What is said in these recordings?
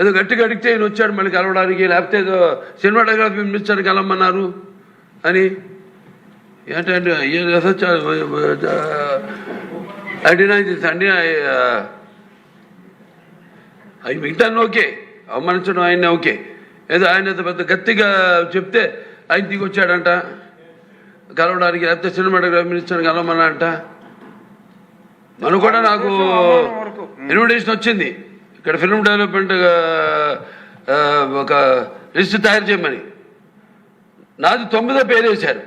ఏదో గట్టిగా అడిగితే ఈయన వచ్చాడు మళ్ళీ కలవడానికి లేకపోతే ఏదో సినిమాటోగ్రఫీ మినిస్టర్ కలవమన్నారు అని. ఏంటంటే ఐ డినై దిస్ అండి అవి మిగతా ఓకే. అవమానించడం ఆయన ఓకే. ఏదో ఆయన పెద్ద గట్టిగా చెప్తే ఆయన దిగి వచ్చాడంట. కలవడానికి లేకపోతే సినిమాటోగ్రఫీ మినిస్టర్ కలవమన్నా అంట మనం కూడా నాకు ఇన్విటేషన్ వచ్చింది. ఇక్కడ ఫిల్మ్ డెవలప్మెంట్ ఒక లిస్ట్ తయారు చేయమని. నాది తొమ్మిదో పేరు వేశారు.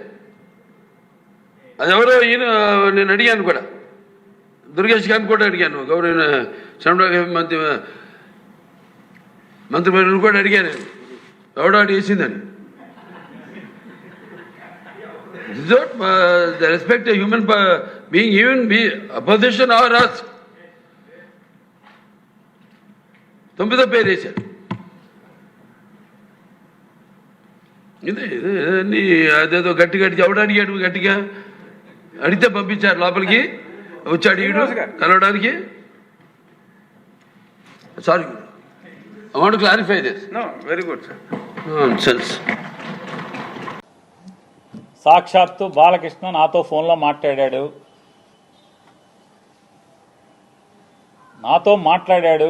అది ఎవరో ఈయన నేను అడిగాను కూడా. దుర్గేష్ గారిని కూడా అడిగాను. గౌరవ సినిమాటోగ్రఫీ మంత్రి మంత్రి కూడా అడిగాను. ఎవడో అటు వేసిందని. This respect human uh, even respect a human uh, తొమ్మిదో పేరు వేశారు. ఇదే అదేదో గట్టి గట్టి ఎవడు అడిగాడు గట్టిగా అడిగితే పంపించారు లోపలికి. వచ్చాడు ఈడు కలవడానికి. Sorry I want clarify this good, sir. Sense సాక్షాత్తు బాలకృష్ణ నాతో ఫోన్లో మాట్లాడాడు. నాతో మాట్లాడాడు.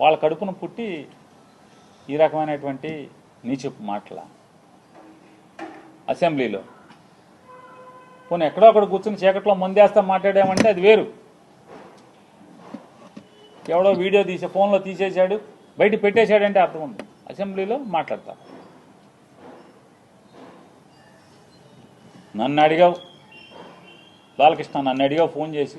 వాళ్ళ కడుపున పుట్టి ఈ రకమైనటువంటి నీచెప్పు మాటల అసెంబ్లీలో. పోనీ ఎక్కడో అక్కడ కూర్చుని చీకట్లో ముందేస్తా మాట్లాడామంటే అది వేరు. ఎవడో వీడియో తీసే ఫోన్లో తీసేశాడు బయట పెట్టేశాడంటే అర్థం ఉంది. అసెంబ్లీలో మాట్లాడతా. నన్ను అడిగావు బాలకృష్ణ నన్ను అడిగావు ఫోన్ చేసి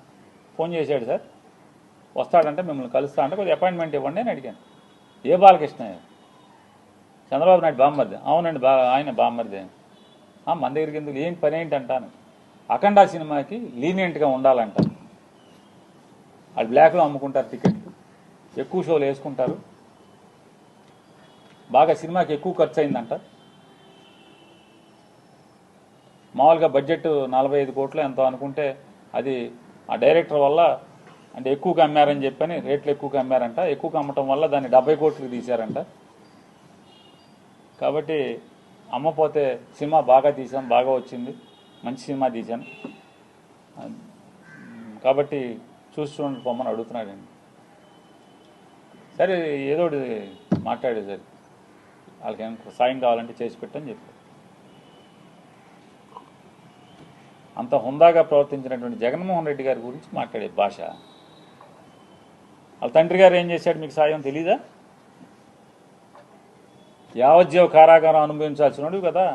ఫోన్ చేశాడు సార్. వస్తాడంటే మిమ్మల్ని కలుస్తా అంటే కొద్దిగా అపాయింట్మెంట్ ఇవ్వండి అని అడిగాను. ఏ బాలకృష్ణ? చంద్రబాబు నాయుడు బామ్మర్ది. అవునండి బా ఆయన బామ్మర్ది. "ఆ, మన దగ్గరికి ఎందుకు? ఏంటి పని ఏంటి అంటాను అఖండ సినిమాకి లీనియంట్గా ఉండాలంట. వాళ్ళు బ్లాక్లో అమ్ముకుంటారు టికెట్లు ఎక్కువ షోలు వేసుకుంటారు. బాగా సినిమాకి ఎక్కువ ఖర్చు అయిందంట మామూలుగా బడ్జెట్ నలభై ఐదు కోట్లు ఎంతో అనుకుంటే అది ఆ డైరెక్టర్ వల్ల అంటే ఎక్కువగా అమ్మారని చెప్పని రేట్లు ఎక్కువగా అమ్మారంట. ఎక్కువగా అమ్మటం వల్ల దాన్ని డెబ్బై కోట్లు తీశారంట. కాబట్టి అమ్మపోతే సినిమా బాగా తీసాం బాగా వచ్చింది. మంచి సినిమా తీశాను కాబట్టి చూసి చూడండి పొమ్మని అడుగుతున్నాడండి సరే ఏదో ఒకటి మాట్లాడే సరే వాళ్ళకి సాయం కావాలంటే చేసి పెట్టని చెప్పారు అంత హుందాగా ప్రవర్తించినటువంటి జగన్మోహన్ రెడ్డి గారి గురించి మాట్లాడే భాష. వాళ్ళ తండ్రి గారు ఏం చేశాడు మీకు సాయం తెలీదా? యావజ్జీవ కారాగారం అనుభవించాల్సినోడు కదా.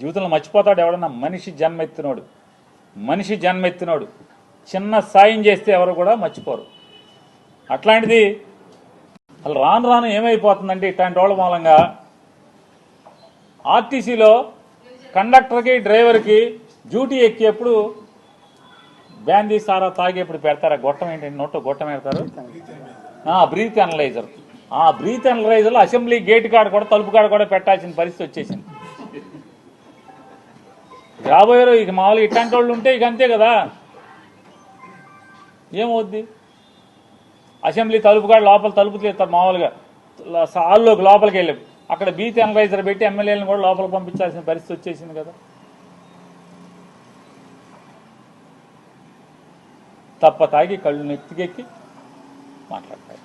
జీవితంలో మర్చిపోతాడు ఎవడన్నా. మనిషి జన్మెత్తినోడు. మనిషి జన్మెత్తినోడు. చిన్న సాయం చేస్తే ఎవరు కూడా మర్చిపోరు. అట్లాంటిది అసలు రాను రాను ఏమైపోతుందంటే ఇట్లాంటి వాళ్ళ మూలంగా ఆర్టీసీలో కండక్టర్కి డ్రైవర్కి డ్యూటీ ఎక్కేప్పుడు బ్యాందీ సారా తాగేప్పుడు పెడతారా? గొట్టం ఏంటంటే నోట్లో గొట్టం పెడతారు? బ్రీత్ అనలైజర్ ఆ బ్రీత్ అనలైజర్ అసెంబ్లీ గేట్ కాడ కూడా తలుపు కాడ కూడా పెట్టాల్సిన పరిస్థితి వచ్చేసింది. రాబోయే రోజు ఇక మామూలుగా ఇట్లాంటి వాళ్ళు ఉంటే ఇక అంతే కదా. ఏమవుద్ది? అసెంబ్లీ తలుపు కాడ లోపల తలుపు తీస్తారు మామూలుగా. హాల్లోకి లోపలికి వెళ్ళి అక్కడ బీత్ అనలైజర్ పెట్టి ఎమ్మెల్యేలను కూడా లోపలికి పంపించాల్సిన పరిస్థితి వచ్చేసింది కదా. తప్ప తాగి కళ్ళు నెత్తికెక్కి మాట్లాడతారు